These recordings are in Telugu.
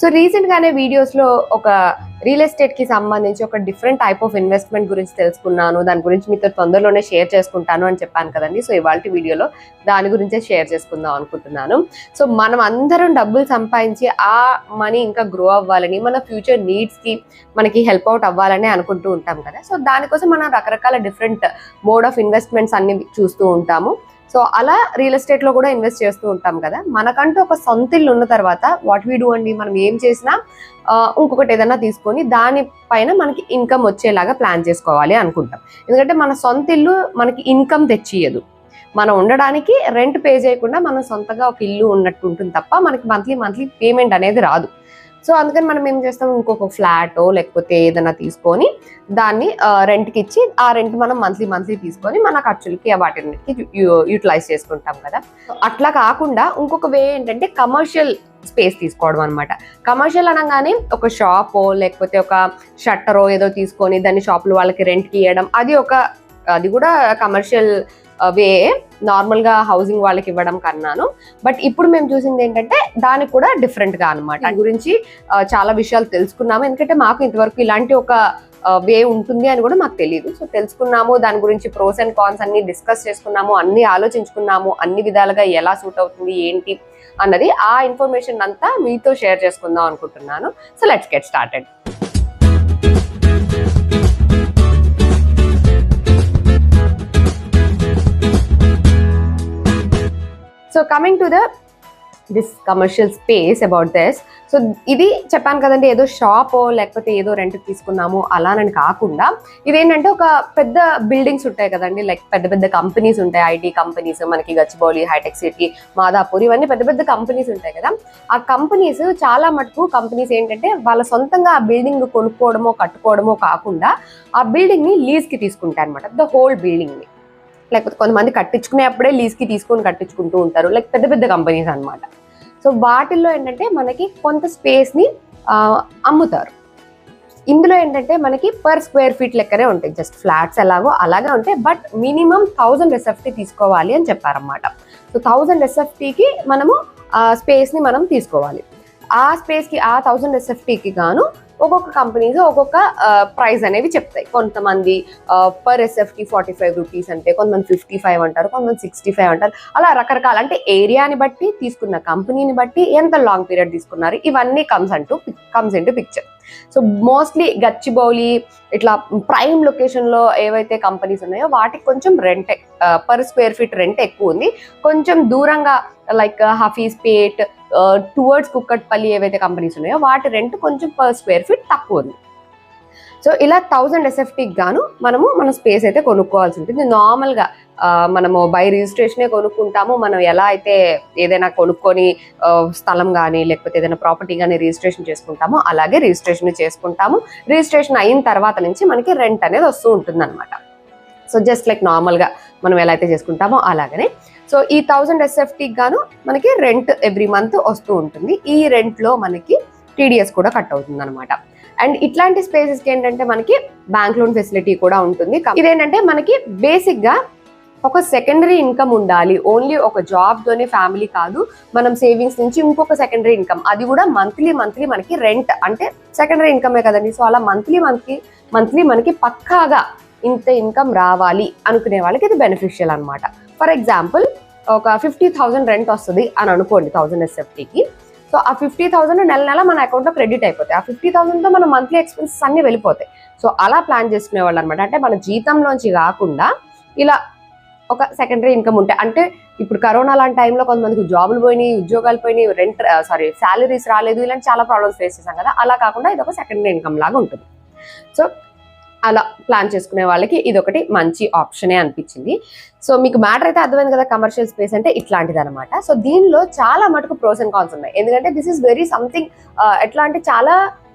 సో రీసెంట్ వీడియోస్లో వీడియోస్లో ఒక రియల్ ఎస్టేట్కి సంబంధించి ఒక డిఫరెంట్ టైప్ ఆఫ్ ఇన్వెస్ట్మెంట్ గురించి తెలుసుకున్నాను. దాని గురించి మీతో తొందరలోనే షేర్ చేసుకుంటాను అని చెప్పాను కదండి. సో ఇవాళ వీడియోలో దాని గురించే షేర్ చేసుకుందాం అనుకుంటున్నాను. సో మనం అందరం డబ్బులు సంపాదించి ఆ మనీ ఇంకా గ్రో అవ్వాలని మన ఫ్యూచర్ నీడ్స్కి మనకి హెల్ప్ అవుట్ అవ్వాలని అనుకుంటూ ఉంటాం కదా. సో దానికోసం మనం రకరకాల డిఫరెంట్ మోడ్ ఆఫ్ ఇన్వెస్ట్మెంట్స్ అన్ని చూస్తూ ఉంటాము. సో అలా రియల్ ఎస్టేట్లో కూడా ఇన్వెస్ట్ చేస్తూ ఉంటాం కదా. మనకంటూ ఒక సొంత ఇల్లు ఉన్న తర్వాత వాట్ వీ డూ అండి మనం ఏం చేసినా ఇంకొకటి ఏదైనా తీసుకొని దానిపైన మనకి ఇన్కమ్ వచ్చేలాగా ప్లాన్ చేసుకోవాలి అనుకుంటాం. ఎందుకంటే మన సొంత ఇల్లు మనకి ఇన్కమ్ తెచ్చియదు. మనం ఉండడానికి రెంట్ పే చేయకుండా మనం సొంతగా ఒక ఇల్లు ఉన్నట్టు ఉంటుంది తప్ప మనకి మంత్లీ మంత్లీ పేమెంట్ అనేది రాదు. సో అందుకని మనం ఏం చేస్తాం? ఇంకొక ఫ్లాట్ లేకపోతే ఏదైనా తీసుకొని దాన్ని రెంట్కి ఇచ్చి ఆ రెంట్ మనం మంత్లీ మంత్లీ తీసుకొని మన ఖర్చులకి వాటికి యూటిలైజ్ చేసుకుంటాం కదా. అట్లా కాకుండా ఇంకొక వే ఏంటంటే కమర్షియల్ స్పేస్ తీసుకోవడం అనమాట కమర్షియల్ అనగానే ఒక షాపో లేకపోతే ఒక షట్టరో ఏదో తీసుకొని దాన్ని షాపులు వాళ్ళకి రెంట్కి ఇవ్వడం అది ఒక అది కూడా కమర్షియల్ వే నార్మల్గా హౌసింగ్ వాళ్ళకి ఇవ్వడం కన్నాను. బట్ ఇప్పుడు మేము చూసింది ఏంటంటే దానికి కూడా డిఫరెంట్గా అనమాట దాని గురించి uh, చాలా విషయాలు తెలుసుకున్నాము. ఎందుకంటే మాకు ఇంతవరకు ఇలాంటి ఒక uh, వే ఉంటుంది అని కూడా మాకు తెలియదు సో తెలుసుకున్నాము దాని గురించి ప్రోస్ అండ్ కాన్స్ అన్ని డిస్కస్ చేసుకున్నాము అన్ని ఆలోచించుకున్నాము అన్ని విధాలుగా ఎలా సూట్ అవుతుంది ఏంటి అన్నది ఆ ఇన్ఫర్మేషన్ అంతా మీతో షేర్ చేసుకుందాం అనుకుంటున్నాను. So let's get started so coming to the this commercial space about this so ఇది చెప్పాను కదండి ఏదో షాప్ లేకపోతే ఏదో రెంట్ తీసుకున్నాము అలానని కాకుండా ఇదేంటంటే ఒక పెద్ద బిల్డింగ్స్ ఉంటాయి కదండి లైక్ పెద్ద పెద్ద కంపెనీస్ ఉంటాయి ఐటీ కంపెనీస్ మనకి గచ్చిబౌలి హైటెక్ సిటీ మాదాపూర్ ఇవన్నీ పెద్ద పెద్ద కంపెనీస్ ఉంటాయి కదా. ఆ కంపెనీస్ చాలా మటుకు కంపెనీస్ ఏంటంటే వాళ్ళ సొంతంగా ఆ బిల్డింగ్ కొనుక్కోవడమో కట్టుకోవడమో కాకుండా ఆ బిల్డింగ్ని తీసుకుంటాయి కి అనమాట ద హోల్ బిల్డింగ్ని. లేకపోతే కొంతమంది కట్టించుకునే అప్పుడే లీజ్కి తీసుకొని కట్టించుకుంటూ ఉంటారు. లైక్ పెద్ద పెద్ద కంపెనీస్ అన్నమాట. సో వాటిల్లో ఏంటంటే మనకి కొంత స్పేస్ని అమ్ముతారు. ఇందులో ఏంటంటే మనకి పర్ స్క్వేర్ ఫీట్ లెక్కనే ఉంటాయి. జస్ట్ ఫ్లాట్స్ ఎలాగో అలాగే ఉంటాయి. బట్ మినిమం థౌజండ్ ఎస్ఎఫ్టీ తీసుకోవాలి అని చెప్పారన్నమాట. సో థౌజండ్ ఎస్ఎఫ్టీకి మనము ఆ స్పేస్ని మనం తీసుకోవాలి. ఆ స్పేస్కి ఆ థౌజండ్ ఎస్ఎఫ్టీకి గాను ఒక్కొక్క కంపెనీస్ ఒక్కొక్క ప్రైస్ అనేవి చెప్తాయి. కొంతమంది per SFT forty five rupees అంటే కొంతమంది ఫిఫ్టీ ఫైవ్ అంటారు కొంతమంది సిక్స్టీ ఫైవ్ అంటారు. అలా రకరకాల అంటే ఏరియాని బట్టి తీసుకున్న కంపెనీని బట్టి ఎంత లాంగ్ పీరియడ్ తీసుకున్నారు ఇవన్నీ కమ్స్ అంటూ comes into picture so mostly Gachibowli ఇట్లా ప్రైమ్ లొకేషన్లో ఏవైతే కంపెనీస్ ఉన్నాయో వాటికి కొంచెం rent per square feet rent ఎక్కువ ఉంది. కొంచెం దూరంగా like Hafeezpet towards Kukatpally ఏవైతే కంపెనీస్ ఉన్నాయో వాటి రెంట్ కొంచెం పర్ స్క్వేర్ ఫీట్ తక్కువ ఉంది. సో ఇలా థౌజండ్ ఎస్ఎఫ్టీకి గాను మనము మన స్పేస్ అయితే కొనుక్కోవాల్సి ఉంటుంది. నార్మల్గా మనము బై రిజిస్ట్రేషనే కొనుక్కుంటాము. మనం ఎలా అయితే ఏదైనా కొనుక్కొని స్థలం కానీ లేకపోతే ఏదైనా ప్రాపర్టీ కానీ రిజిస్ట్రేషన్ చేసుకుంటామో అలాగే రిజిస్ట్రేషన్ చేసుకుంటాము. రిజిస్ట్రేషన్ అయిన తర్వాత నుంచి మనకి రెంట్ అనేది వస్తూ ఉంటుంది అనమాట సో జస్ట్ లైక్ నార్మల్గా మనం ఎలా అయితే చేసుకుంటామో అలాగనే. సో ఈ థౌజండ్ ఎస్ఎఫ్టీకి గాను మనకి రెంట్ ఎవ్రీ మంత్ వస్తూ ఉంటుంది. ఈ రెంట్లో మనకి టీడీఎస్ కూడా కట్ అవుతుంది అనమాట అండ్ ఇట్లాంటి స్పేసెస్కి ఏంటంటే మనకి బ్యాంక్ లోన్ ఫెసిలిటీ కూడా ఉంటుంది. ఇదేంటంటే మనకి బేసిక్గా ఒక సెకండరీ ఇన్కమ్ ఉండాలి. ఓన్లీ ఒక జాబ్తోనే ఫ్యామిలీ కాదు. మనం సేవింగ్స్ నుంచి ఇంకొక సెకండరీ ఇన్కమ్ అది కూడా మంత్లీ మంత్లీ మనకి రెంట్ అంటే సెకండరీ ఇన్కమే కదండి. సో అలా మంత్లీ మంత్లీ మంత్లీ మనకి పక్కాగా ఇంత ఇన్కమ్ రావాలి అనుకునే వాళ్ళకి ఇది బెనిఫిషియల్ అనమాట ఫర్ ఎగ్జాంపుల్ ఒక ఫిఫ్టీ థౌసండ్ రెంట్ వస్తుంది అని అనుకోండి థౌసండ్ ఎస్ఎఫ్టీకి సో ఆ ఫిఫ్టీ థౌసండ్ నెల నెల మన అకౌంట్లో క్రెడిట్ అయిపోతాయి. ఆ ఫిఫ్టీ థౌసండ్తో మన మంత్లీ ఎక్స్పెన్సెస్ అన్ని వెళ్ళిపోతాయి. సో అలా ప్లాన్ చేసుకునే వాళ్ళు అనమాట అంటే మన జీతంలోంచి కాకుండా ఇలా ఒక సెకండరీ ఇన్కమ్ ఉంటాయి అంటే ఇప్పుడు కరోనా లాంటి టైంలో కొంతమందికి జాబులు పోయినాయి ఉద్యోగాలు పోయినాయి రెంట్ సారీ శాలరీస్ రాలేదు ఇలాంటి చాలా ప్రాబ్లమ్స్ ఫేస్ చేశాం కదా. అలా కాకుండా ఇది ఒక సెకండరీ ఇన్కమ్ లాగా ఉంటుంది. సో అలా ప్లాన్ చేసుకునే వాళ్ళకి ఇది ఒకటి మంచి ఆప్షనే అనిపించింది. సో మీకు మ్యాటర్ అయితే అర్థమైంది కదా కమర్షియల్ స్పేస్ అంటే ఇట్లాంటిది అనమాట సో దీనిలో చాలా మటుకు ప్రోస్ అండ్ కాన్స్ ఉన్నాయి. ఎందుకంటే దిస్ ఇస్ వెరీ సంథింగ్ ఎట్లా అంటే చాలా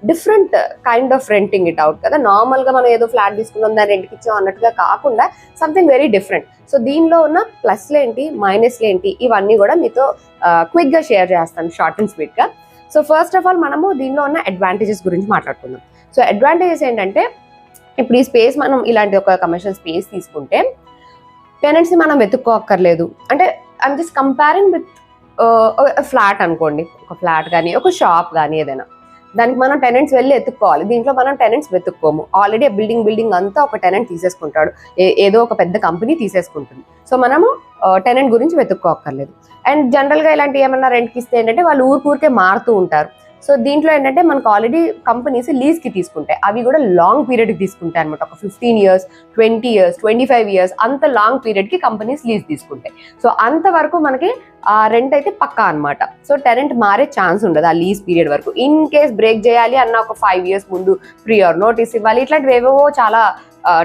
different kind of renting it out కదా. నార్మల్గా మనం ఏదో ఫ్లాట్ తీసుకున్నాం దాన్ని రెంట్కి ఇచ్చాం అన్నట్టుగా కాకుండా సంథింగ్ వెరీ డిఫరెంట్ సో దీనిలో ఉన్న ప్లస్లు ఏంటి మైనస్లు ఏంటి ఇవన్నీ కూడా మీతో క్విక్గా షేర్ చేస్తాను షార్ట్ అండ్ స్వీట్గా. సో ఫస్ట్ ఆఫ్ ఆల్ మనము దీనిలో ఉన్న అడ్వాంటేజెస్ గురించి మాట్లాడుకుందాం. సో అడ్వాంటేజెస్ ఏంటంటే ఇప్పుడు ఈ స్పేస్ మనం ఇలాంటి ఒక కమర్షియల్ స్పేస్ తీసుకుంటే టెనెంట్స్ని మనం వెతుక్కోక్కర్లేదు. అంటే I'm just comparing with flat అనుకోండి. ఒక ఫ్లాట్ కానీ ఒక షాప్ కానీ ఏదైనా. దానికి మనం టెనెంట్స్ వెళ్ళి ఎత్తుక్కోవాలి దీంట్లో మనం టెనెంట్స్ వెతుక్కోము. ఆల్రెడీ బిల్డింగ్ బిల్డింగ్ అంతా ఒక టెనెంట్ తీసేసుకుంటాడు. ఏ- ఏదో ఒక పెద్ద కంపెనీ తీసేసుకుంటుంది. సో మనము uh, టెనెంట్ గురించి వెతుక్కోక్కర్లేదు. అండ్ జనరల్గా ఇలాంటి ఏమన్నా రెంట్కి ఇస్తే ఏంటంటే వాళ్ళు ఊరికూరికే మారుతూ ఉంటారు. సో దీంట్లో ఏంటంటే మనకు ఆల్రెడీ కంపెనీస్ లీజ్కి తీసుకుంటాయి. అవి కూడా లాంగ్ పీరియడ్కి తీసుకుంటాయి అనమాట ఒక fifteen years twenty years twenty five years అంత లాంగ్ పీరియడ్కి కంపెనీస్ లీజ్ తీసుకుంటాయి. సో అంతవరకు మనకి ఆ రెంట్ అయితే పక్కా అన్నమాట. సో టెరెంట్ మారే ఛాన్స్ ఉండదు ఆ లీజ్ పీరియడ్ వరకు. ఇన్ కేస్ బ్రేక్ చేయాలి అన్న ఒక ఫైవ్ ఇయర్స్ ముందు ప్రియర్ నోటీస్ ఇవ్వాలి. ఇట్లాంటివి ఏవేవో చాలా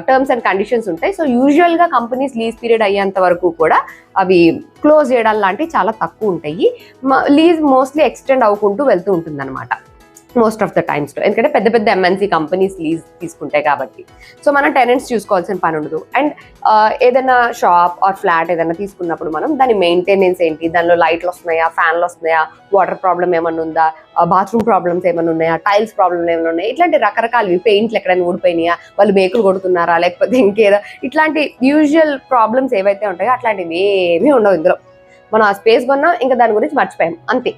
టర్మ్స్ అండ్ కండిషన్స్ ఉంటాయి. సో యూజువల్గా కంపెనీస్ లీజ్ పీరియడ్ అయ్యేంత వరకు కూడా అవి క్లోజ్ చేయడం లాంటివి చాలా తక్కువ ఉంటాయి. లీజ్ మోస్ట్లీ ఎక్స్టెండ్ అవ్వకుంటూ వెళ్తూ ఉంటుంది అనమాట మోస్ట్ ఆఫ్ ద టైమ్స్ ఎందుకంటే పెద్ద పెద్ద ఎంఎన్సీ కంపెనీస్ లీజ్ తీసుకుంటాయి కాబట్టి. సో మనం టెనెంట్స్ చూసుకోవాల్సిన పని ఉండదు. అండ్ uh, ఏదైనా షాప్ ఆర్ ఫ్లాట్ ఏదైనా తీసుకున్నప్పుడు మనం దాని మెయింటెనెన్స్ ఏంటి? దానిలో లైట్లు వస్తున్నాయా? ఫ్యాన్లు వస్తున్నాయా? వాటర్ ప్రాబ్లం ఏమైనా ఉందా? బాత్రూమ్ ప్రాబ్లమ్స్ ఏమైనా ఉన్నాయా? టైల్స్ ప్రాబ్లమ్ ఏమైనా ఉన్నాయా? ఇట్లాంటి రకరకాలవి పెయింట్లు ఎక్కడైనా ఊడిపోయినాయా? వాళ్ళు మేకులు కొడుతున్నారా? లేకపోతే ఇంకేదో ఇట్లాంటి యూజువల్ ప్రాబ్లమ్స్ ఏవైతే ఉంటాయో అట్లాంటివి ఏమీ ఉండవు ఇందులో. మనం ఆ స్పేస్ కొన్నా ఇంకా దాని గురించి మర్చిపోయాం. అంతే.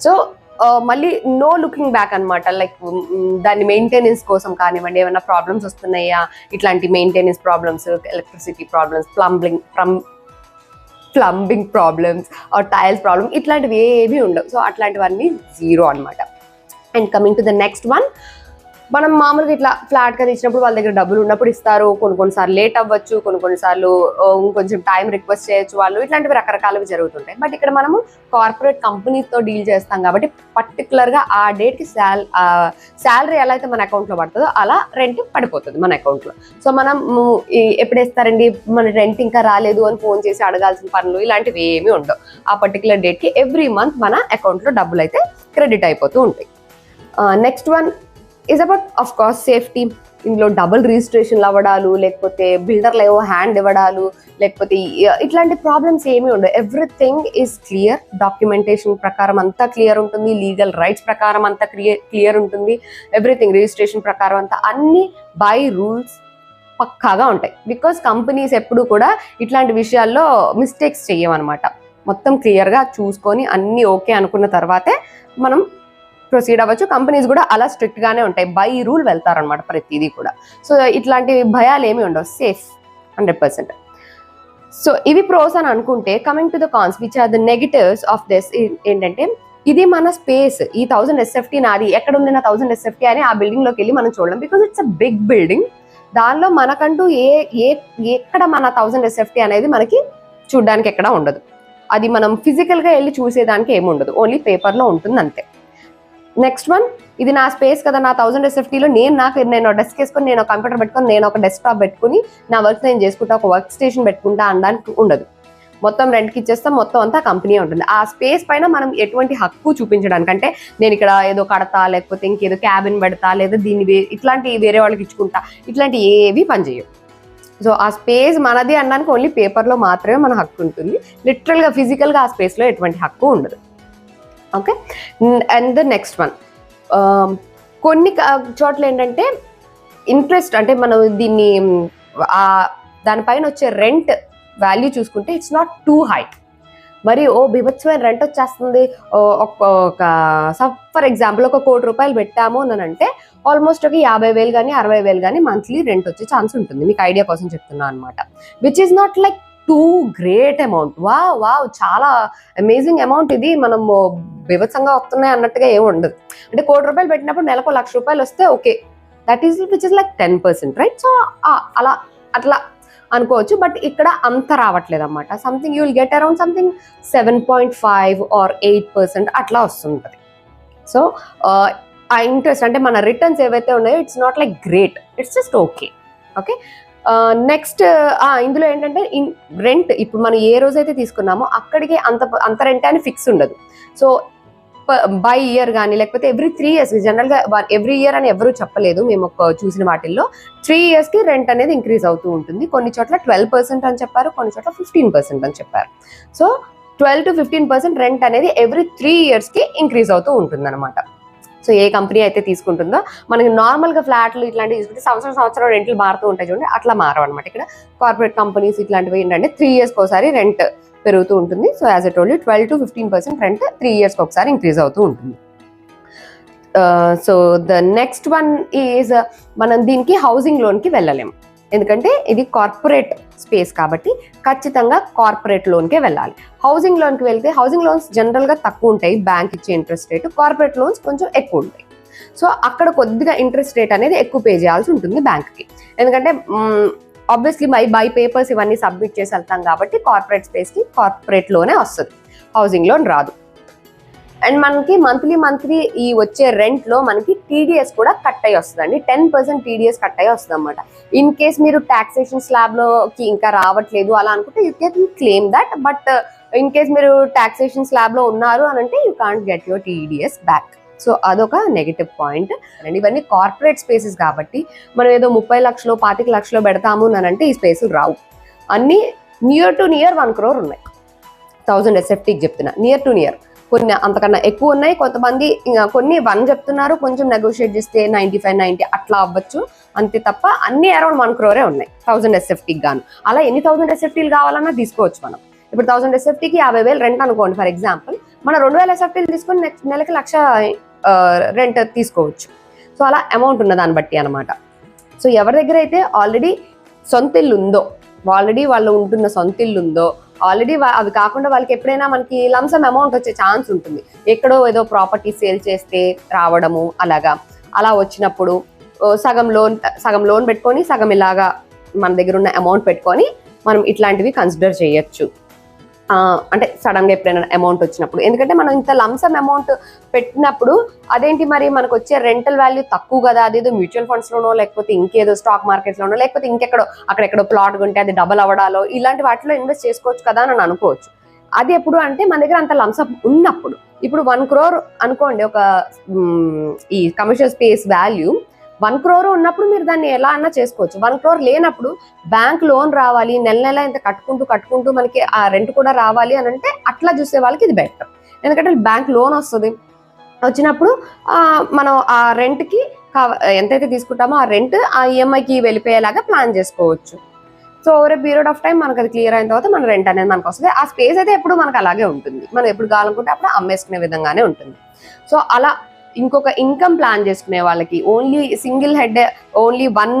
సో మళ్ళీ నో లుకింగ్ బ్యాక్ అనమాట లైక్ దాని మెయింటెనెన్స్ కోసం కానివ్వండి ఏమైనా ప్రాబ్లమ్స్ వస్తున్నాయా? ఇట్లాంటి maintenance problems electricity problems plumbing plumbing problems or tiles problem ఇట్లాంటివి ఏవి ఉండవు. సో అట్లాంటివన్నీ జీరో అన్నమాట. And coming to the next one మనం మామూలుగా ఇట్లా ఫ్లాట్గా ఇచ్చినప్పుడు వాళ్ళ దగ్గర డబ్బులు ఉన్నప్పుడు ఇస్తారు. కొన్ని కొన్నిసార్లు లేట్ అవ్వచ్చు కొన్ని కొన్నిసార్లు ఆ, ఇంకొంచెం టైం రిక్వెస్ట్ చేయొచ్చు వాళ్ళు. ఇట్లాంటివి రకరకాలవి జరుగుతుంటాయి. బట్ ఇక్కడ మనము కార్పొరేట్ కంపెనీతో డీల్ చేస్తాం కాబట్టి పర్టికులర్గా ఆ డేట్కి శాల్ శాలరీ ఎలా అయితే మన అకౌంట్లో పడుతుందో అలా రెంట్ పడిపోతుంది మన అకౌంట్లో. సో మనం ఎప్పుడు వేస్తారండి మన రెంట్ ఇంకా రాలేదు అని ఫోన్ చేసి అడగాల్సిన పనులు ఇలాంటివి ఏమీ ఉండవు. ఆ పర్టికులర్ డేట్కి ఎవ్రీ మంత్ మన అకౌంట్లో డబ్బులు అయితే క్రెడిట్ అయిపోతూ ఉంటాయి. Next one is about of course safety ఇందులో డబుల్ రిజిస్ట్రేషన్లు అవ్వడాలు లేకపోతే బిల్డర్లు ఏవో హ్యాండ్ ఇవ్వడాలు లేకపోతే ఇట్లాంటి ప్రాబ్లమ్స్ ఏమీ ఉండవు. ఎవ్రీథింగ్ ఈజ్ క్లియర్ డాక్యుమెంటేషన్ ప్రకారం అంతా క్లియర్ ఉంటుంది. లీగల్ రైట్స్ ప్రకారం అంతా క్లియర్ క్లియర్ ఉంటుంది. ఎవ్రీథింగ్ రిజిస్ట్రేషన్ ప్రకారం అంతా అన్ని బై రూల్స్ పక్కాగా ఉంటాయి. బికాస్ కంపెనీస్ ఎప్పుడు కూడా ఇట్లాంటి విషయాల్లో మిస్టేక్స్ చేయమన్నమాట మొత్తం క్లియర్గా చూసుకొని అన్నీ ఓకే అనుకున్న తర్వాతే మనం ప్రొసీడ్ అవ్వచ్చు. కంపెనీస్ కూడా అలా స్ట్రిక్ట్ గానే ఉంటాయి. బై రూల్ వెళ్తారనమాట ప్రతిదీ కూడా. సో ఇట్లాంటి భయాలు ఏమి ఉండవు. సేఫ్. Hundred percent. సో ఇవి ప్రోస్ అని అనుకుంటే coming to the cons which are the negatives of this ఏంటంటే ఇది మన స్పేస్. ఈ థౌసండ్ ఎస్ఎఫ్టీ నాది. ఎక్కడ ఉంది నా థౌసండ్ ఎస్ఎఫ్టీ అని ఆ బిల్డింగ్లోకి వెళ్ళి మనం చూడడం because it's a big building. దానిలో మనకంటూ ఏ ఏ ఎక్కడ మన థౌసండ్ ఎస్ఎఫ్టీ అనేది మనకి చూడడానికి ఎక్కడ ఉండదు. అది మనం ఫిజికల్గా వెళ్ళి చూసేదానికి ఏమి ఉండదు ఓన్లీ పేపర్లో ఉంటుంది అంతే నెక్స్ట్ వన్ ఇది నా స్పేస్ కదా నా థౌసండ్ ఎస్ఎఫ్టీలో నేను నాకు నేను డెస్క్ వేసుకొని నేను కంప్యూటర్ పెట్టుకొని నేను ఒక డెస్క్టాప్ పెట్టుకుని నా వర్క్ నేను చేసుకుంటా ఒక వర్క్ స్టేషన్ పెట్టుకుంటా అనడానికి ఉండదు. మొత్తం రెంట్కి ఇచ్చేస్తాం మొత్తం అంతా కంపెనీ ఉంటుంది. ఆ స్పేస్ పైన మనం ఎటువంటి హక్కు చూపించడానికి అంటే నేను ఇక్కడ ఏదో కడతా లేకపోతే ఇంకేదో క్యాబిన్ పెడతా లేదా దీన్ని ఇట్లాంటి వేరే వాళ్ళకి ఇచ్చుకుంటా ఇట్లాంటి ఏవి పనిచేయవు సో ఆ స్పేస్ మనది అనడానికి ఓన్లీ పేపర్లో మాత్రమే మన హక్కు ఉంటుంది. లిటరల్గా ఫిజికల్గా ఆ స్పేస్లో ఎటువంటి హక్కు ఉండదు. Okay and the next one కొన్ని చోట్ల ఏంటంటే ఇంట్రెస్ట్ అంటే మనం దీన్ని దానిపైన వచ్చే రెంట్ వాల్యూ చూసుకుంటే ఇట్స్ నాట్ టూ హై మరి ఓ బీభత్సమైన రెంట్ వచ్చేస్తుంది. ఒక- ఫర్ ఎగ్జాంపుల్ ఒక కోటి రూపాయలు పెట్టాము అని అంటే ఆల్మోస్ట్ ఒక యాభై వేలు కానీ అరవై వేలు కానీ మంత్లీ రెంట్ వచ్చే ఛాన్స్ ఉంటుంది. మీకు ఐడియా కోసం చెప్తున్నాను అనమాట which is not like too great amount. వా వా చాలా అమేజింగ్ అమౌంట్ ఇది. మనము బీభత్సంగా వస్తున్నాయి అన్నట్టుగా ఏమి ఉండదు. అంటే కోటి రూపాయలు పెట్టినప్పుడు నెలకు లక్ష రూపాయలు వస్తే okay. That is which is like ten percent right so అలా అట్లా అనుకోవచ్చు. బట్ ఇక్కడ అంత రావట్లేదు అనమాట something you will get around something seven point five or eight percent అట్లా వస్తుంటుంది. సో ఆ ఇంట్రెస్ట్ అంటే మన రిటర్న్స్ ఏవైతే ఉన్నాయో it's not like great it's just okay okay next ఇందులో ఏంటంటే రెంట్ ఇప్పుడు మనం ఏ రోజైతే తీసుకున్నామో అక్కడికి అంత అంత రెంట్ అని ఫిక్స్ ఉండదు. సో బై ఇయర్ కానీ లేకపోతే ఎవ్రీ త్రీ ఇయర్స్ జనరల్గా ఎవ్రీ ఇయర్ అని ఎవరు చెప్పలేదు మేము ఒక చూసిన వాటిల్లో. త్రీ ఇయర్స్కి రెంట్ అనేది ఇంక్రీజ్ అవుతూ ఉంటుంది. కొన్ని చోట్ల ట్వెల్వ్ పర్సెంట్ అని చెప్పారు కొన్ని చోట్ల ఫిఫ్టీన్ పర్సెంట్ అని చెప్పారు. So twelve to fifteen percent rent అనేది ఎవ్రీ త్రీ ఇయర్స్కి ఇంక్రీజ్ అవుతూ ఉంటుంది అనమాట సో ఏ కంపెనీ అయితే తీసుకుంటుందో మనకి నార్మల్గా ఫ్లాట్లు ఇట్లాంటివి తీసుకుంటే సంవత్సరం సంవత్సరం రెంట్లు మారుతూ ఉంటాయి చూడండి. అట్లా మారవన్నమాట ఇక్కడ. కార్పొరేట్ కంపెనీస్ ఇట్లాంటివి ఏంటంటే త్రీ ఇయర్స్కి ఒకసారి రెంట్ పెరుగుతూ ఉంటుంది. So as a told twelve to fifteen percent rent three ఇయర్స్కి ఒకసారి ఇంక్రీజ్ అవుతూ ఉంటుంది. So the next one is మనం దీనికి హౌసింగ్ లోన్కి వెళ్ళలేము. ఎందుకంటే ఇది కార్పొరేట్ స్పేస్ కాబట్టి ఖచ్చితంగా కార్పొరేట్ లోన్కే వెళ్ళాలి. హౌసింగ్ లోన్కి వెళ్తే హౌసింగ్ లోన్స్ జనరల్గా తక్కువ ఉంటాయి. బ్యాంక్ ఇచ్చే ఇంట్రెస్ట్ రేట్ కార్పొరేట్ లోన్స్ కొంచెం ఎక్కువ ఉంటాయి. సో అక్కడ కొద్దిగా ఇంట్రెస్ట్ రేట్ అనేది ఎక్కువ పే చేయాల్సి ఉంటుంది బ్యాంక్కి. ఎందుకంటే ఆబ్వియస్లీ బై బై పేపర్స్ ఇవన్నీ సబ్మిట్ చేసి వెళ్తాం కాబట్టి కార్పొరేట్ స్పేస్కి కార్పొరేట్లోనే వస్తుంది. హౌసింగ్ లోన్ రాదు. అండ్ మనకి మంత్లీ మంత్లీ ఈ వచ్చే రెంట్లో మనకి టీడీఎస్ కూడా కట్ అయ్యి వస్తుందండి. టెన్ పర్సెంట్ టీడీఎస్ కట్ అయ్యి వస్తుంది అనమాట ఇన్ కేస్ మీరు టాక్సేషన్ స్లాబ్లోకి ఇంకా రావట్లేదు అలా అనుకుంటే you can claim that but in case మీరు టాక్సేషన్ స్లాబ్లో ఉన్నారు అని అంటే you can't get your TDS back so అదొక నెగిటివ్ పాయింట్ అండ్ ఇవన్నీ కార్పొరేట్ స్పేసెస్ కాబట్టి మనం ఏదో ముప్పై లక్షలు పాతిక లక్షలు పెడతాము అని అంటే ఈ స్పేసులు రావు. అన్నీ near to near one crore ఉన్నాయి. థౌజండ్ ఎస్ఎఫ్టీకి చెప్తున్నా. నియర్ టు నియర్ కొన్ని అంతకన్నా ఎక్కువ ఉన్నాయి. కొంతమంది కొన్ని వన్ చెప్తున్నారు. కొంచెం నెగోషియేట్ చేస్తే నైంటీ ఫైవ్ నైంటీ అట్లా అవ్వచ్చు. అంతే తప్ప అన్ని అరౌండ్ వన్ క్రోరే ఉన్నాయి. థౌసండ్ ఎస్ఎఫ్టీకి గాను. అలా ఎన్ని థౌసండ్ ఎస్ఎఫ్టీలు కావాలన్నా తీసుకోవచ్చు మనం. ఇప్పుడు థౌసండ్ ఎస్ఎఫ్టీకి యాభై వేలు రెంట్ అనుకోండి ఫర్ ఎగ్జాంపుల్ మనం రెండు వేల ఎస్ఎఫ్టీలు తీసుకొని నెక్స్ట్ నెలకి లక్ష రెంట్ తీసుకోవచ్చు. సో అలా అమౌంట్ ఉన్న దాన్ని బట్టి అనమాట సో ఎవరి దగ్గర అయితే ఆల్రెడీ సొంత ఇల్లు ఉందో ఆల్రెడీ వాళ్ళు ఉంటున్న సొంత ఇల్లు ఉందో ఆల్రెడీ అవి కాకుండా వాళ్ళకి ఎప్పుడైనా మనకి లంసమ్ అమౌంట్ వచ్చే ఛాన్స్ ఉంటుంది. ఎక్కడో ఏదో ప్రాపర్టీ సేల్ చేస్తే రావడము అలాగా. అలా వచ్చినప్పుడు సగం లోన్ సగం లోన్ పెట్టుకొని సగం ఇలాగా మన దగ్గర ఉన్న అమౌంట్ పెట్టుకొని మనం ఇట్లాంటివి కన్సిడర్ చేయొచ్చు. అంటే సడన్గా ఎప్పుడైనా అమౌంట్ వచ్చినప్పుడు. ఎందుకంటే మనం ఇంత లంసమ్ అమౌంట్ పెట్టినప్పుడు అదేంటి మరి మనకు వచ్చే రెంటల్ వాల్యూ తక్కువ కదా అదేదో మ్యూచువల్ ఫండ్స్ లోనో లేకపోతే ఇంకేదో స్టాక్ మార్కెట్ లోనో లేకపోతే ఇంకెక్కడో అక్కడెక్కడో ప్లాట్ ఉంటే అది డబల్ అవ్వడాలో ఇలాంటి వాటిలో ఇన్వెస్ట్ చేసుకోవచ్చు కదా అని అనుకోవచ్చు. అది ఎప్పుడు అంటే మన దగ్గర అంత లంసప్ ఉన్నప్పుడు. ఇప్పుడు వన్ క్రోర్ అనుకోండి ఒక ఈ commercial space value one crore ఉన్నప్పుడు మీరు దాన్ని ఎలా అన్నా చేసుకోవచ్చు. వన్ క్రోర్ లేనప్పుడు బ్యాంక్ లోన్ రావాలి నెల నెల ఇంత కట్టుకుంటూ కట్టుకుంటూ మనకి ఆ రెంట్ కూడా రావాలి అని అంటే అట్లా చూసే వాళ్ళకి ఇది బెటర్. ఎందుకంటే బ్యాంక్ లోన్ వస్తుంది. వచ్చినప్పుడు మనం ఆ రెంట్కి ఎంతైతే తీసుకుంటామో ఆ రెంట్ ఆ ఈఎంఐకి వెళ్ళిపోయేలాగా ప్లాన్ చేసుకోవచ్చు. So over period of time మనకు అది క్లియర్ అయిన తర్వాత మన రెంట్ అనేది మనకు వస్తుంది. ఆ స్పేస్ అయితే ఎప్పుడు మనకు అలాగే ఉంటుంది. మనం ఎప్పుడు కావాలనుకుంటే అప్పుడు అమ్మేసుకునే విధంగానే ఉంటుంది. సో అలా ఇంకొక ఇన్కమ్ ప్లాన్ చేసుకునే వాళ్ళకి. Only single head only one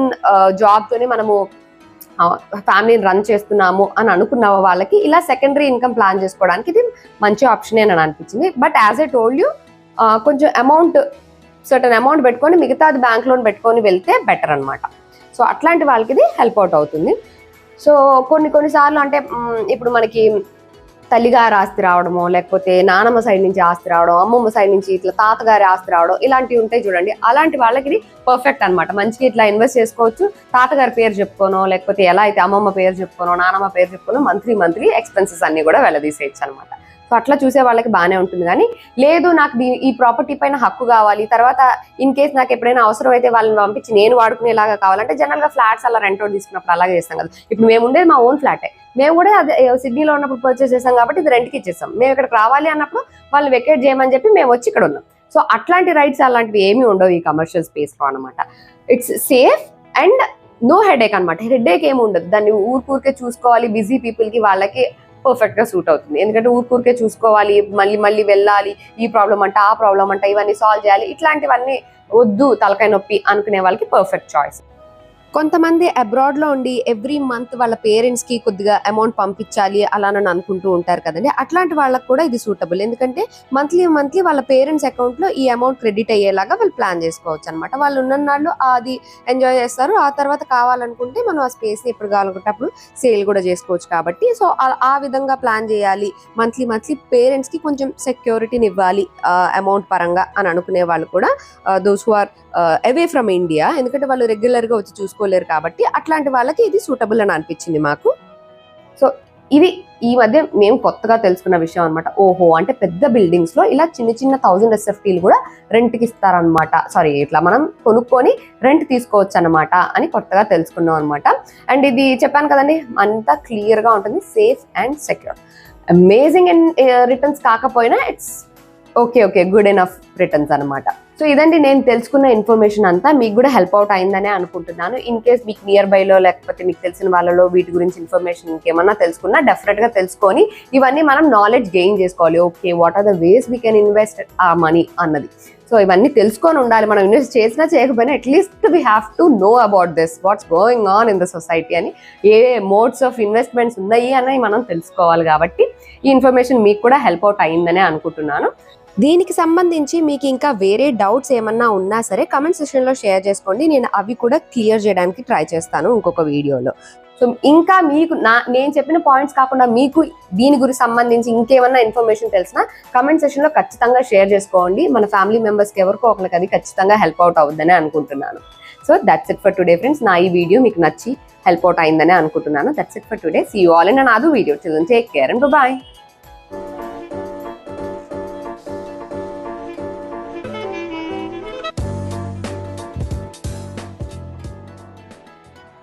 జాబ్తోనే మనము ఫ్యామిలీని రన్ చేస్తున్నాము అని అనుకున్న వాళ్ళకి ఇలా సెకండరీ ఇన్కమ్ ప్లాన్ చేసుకోవడానికి ఇది మంచి ఆప్షనే అని అనిపించింది. But as a told you కొంచెం అమౌంట్ సర్టన్ అమౌంట్ పెట్టుకొని మిగతాది బ్యాంక్ లోన్ పెట్టుకొని వెళ్తే బెటర్ అనమాట సో అట్లాంటి వాళ్ళకి ఇది హెల్ప్ అవుట్ అవుతుంది. సో కొన్ని కొన్నిసార్లు అంటే ఇప్పుడు మనకి తల్లిగారి ఆస్తి రావడమో లేకపోతే నానమ్మ సైడ్ నుంచి ఆస్తి రావడం అమ్మమ్మ సైడ్ నుంచి ఇట్లా తాతగారి ఆస్తి రావడం ఇలాంటివి ఉంటాయి చూడండి. అలాంటి వాళ్ళకి ఇది పర్ఫెక్ట్ అన్నమాట. మంచిగా ఇట్లా ఇన్వెస్ట్ చేసుకోవచ్చు. తాతగారి పేరు చెప్పుకోనో లేకపోతే ఎలా అయితే అమ్మమ్మ పేరు చెప్పుకోనో నానమ్మ పేరు చెప్పుకోనో మంత్లీ మంత్లీ ఎక్స్పెన్సెస్ అన్ని కూడా వెళ్ళదీసేయచ్చు అనమాట సో అట్లా చూసే వాళ్ళకి బాగానే ఉంటుంది. కానీ లేదు నాకు దీ- ఈ ప్రాపర్టీ పైన హక్కు కావాలి. తర్వాత ఇన్ కేస్ నాకు ఎప్పుడైనా అవసరం అయితే వాళ్ళని పంపించి నేను వాడుకునేలాగా కావాలంటే జనరల్గా ఫ్లాట్స్ అలా రెంట్ తీసుకున్నప్పుడు అలాగే చేస్తాం కదా. ఇప్పుడు మేము ఉండేది మా ఓన్ ఫ్లాటే మేము కూడా అదే సిడ్నీలో ఉన్నప్పుడు పర్చేస్ చేసాం కాబట్టి ఇది రెంట్కి ఇచ్చేస్తాం మేము ఇక్కడికి రావాలి అన్నప్పుడు వాళ్ళు వెకేట్ చేయమని చెప్పి మేము వచ్చి ఇక్కడ ఉన్నాం. సో అట్లాంటి రైట్స్ అలాంటివి ఏమీ ఉండవు ఈ కమర్షియల్ స్పేస్లో అనమాట it's safe and no headache అనమాట హెడేక్ ఏమి ఉండదు. దాన్ని ఊరికూరికే చూసుకోవాలి. బిజీ పీపుల్కి వాళ్ళకి పర్ఫెక్ట్గా సూట్ అవుతుంది. ఎందుకంటే ఊరికూరికే చూసుకోవాలి మళ్ళీ మళ్ళీ వెళ్ళాలి ఈ ప్రాబ్లం అంట ఆ ప్రాబ్లం అంట ఇవన్నీ సాల్వ్ చేయాలి. ఇట్లాంటివన్నీ వద్దు తలకాయ నొప్పి అనుకునే వాళ్ళకి పర్ఫెక్ట్ చాయిస్ కొంతమంది అబ్రాడ్లో ఉండి ఎవ్రీ మంత్ వాళ్ళ పేరెంట్స్కి కొద్దిగా అమౌంట్ పంపించాలి అలా అని అనుకుంటూ ఉంటారు కదండి. అట్లాంటి వాళ్ళకి కూడా ఇది సూటబుల్ ఎందుకంటే మంత్లీ మంత్లీ వాళ్ళ పేరెంట్స్ అకౌంట్లో ఈ అమౌంట్ క్రెడిట్ అయ్యేలాగా వాళ్ళు ప్లాన్ చేసుకోవచ్చు అనమాట వాళ్ళు ఉన్న నాళ్ళు అది ఎంజాయ్ చేస్తారు. ఆ తర్వాత కావాలనుకుంటే మనం ఆ స్పేస్ని ఎప్పుడు కావాలనుకుంటే అప్పుడు సేల్ కూడా చేసుకోవచ్చు కాబట్టి. సో ఆ- విధంగా ప్లాన్ చేయాలి. మంత్లీ మంత్లీ పేరెంట్స్కి కొంచెం సెక్యూరిటీని ఇవ్వాలి అమౌంట్ పరంగా అని అనుకునే వాళ్ళు కూడా those who are away from India ఎందుకంటే వాళ్ళు రెగ్యులర్గా వచ్చి చూసుకోలేరు కాబట్టి అట్లాంటి వాళ్ళకి ఇది సూటబుల్ అని అనిపించింది మాకు. సో ఇది ఈ మధ్య మేము కొత్తగా తెలుసుకున్న విషయం అనమాట ఓహో అంటే పెద్ద బిల్డింగ్స్లో ఇలా చిన్న చిన్న థౌజండ్ ఎస్ఎఫ్టీలు కూడా రెంట్కి ఇస్తారనమాట సారీ ఇట్లా మనం కొనుక్కొని రెంట్ తీసుకోవచ్చు అనమాట అని కొత్తగా తెలుసుకున్నాం అనమాట అండ్ ఇది చెప్పాను కదండి అంతా క్లియర్గా ఉంటుంది safe and secure amazing and returns కాకపోయినా it's okay okay good enough returns అనమాట సో ఇదండి నేను తెలుసుకున్న ఇన్ఫర్మేషన్ అంతా. మీకు కూడా హెల్ప్ అవుట్ అయిందనే అనుకుంటున్నాను. ఇన్ కేస్ మీకు నియర్ బైలో లేకపోతే మీకు తెలిసిన వాళ్ళలో వీటి గురించి ఇన్ఫర్మేషన్ ఇంకేమన్నా తెలుసుకున్నా డెఫినెట్గా తెలుసుకొని ఇవన్నీ మనం నాలెడ్జ్ గెయిన్ చేసుకోవాలి. Okay what are the ways we can invest ఆ మనీ అన్నది. సో ఇవన్నీ తెలుసుకొని ఉండాలి. మనం ఇన్వెస్ట్ చేసినా చేయకపోయినా at least we have to know about this what's going on in the society అని ఏ మోడ్స్ ఆఫ్ ఇన్వెస్ట్మెంట్స్ ఉన్నాయి అని మనం తెలుసుకోవాలి కాబట్టి ఈ ఇన్ఫర్మేషన్ మీకు కూడా హెల్ప్ అవుట్ అయిందనే అనుకుంటున్నాను. దీనికి సంబంధించి మీకు ఇంకా వేరే డౌట్స్ ఏమన్నా ఉన్నా సరే కమెంట్ సెక్షన్లో షేర్ చేసుకోండి. నేను అవి కూడా క్లియర్ చేయడానికి ట్రై చేస్తాను ఇంకొక వీడియోలో. సో ఇంకా మీకు నా నేను చెప్పిన పాయింట్స్ కాకుండా మీకు దీని గురించి సంబంధించి ఇంకేమన్నా ఇన్ఫర్మేషన్ తెలిసినా కమెంట్ సెషన్లో ఖచ్చితంగా షేర్ చేసుకోండి. మన ఫ్యామిలీ మెంబర్స్కి ఎవరికో ఒకరికి అది ఖచ్చితంగా హెల్ప్ అవుట్ అవుద్దని అనుకుంటున్నాను. So that's it for today friends నా ఈ వీడియో మీకు నచ్చి హెల్ప్ అవుట్ అయిందని అనుకుంటున్నాను. That's it for today see you all and నాదు video children take care and bye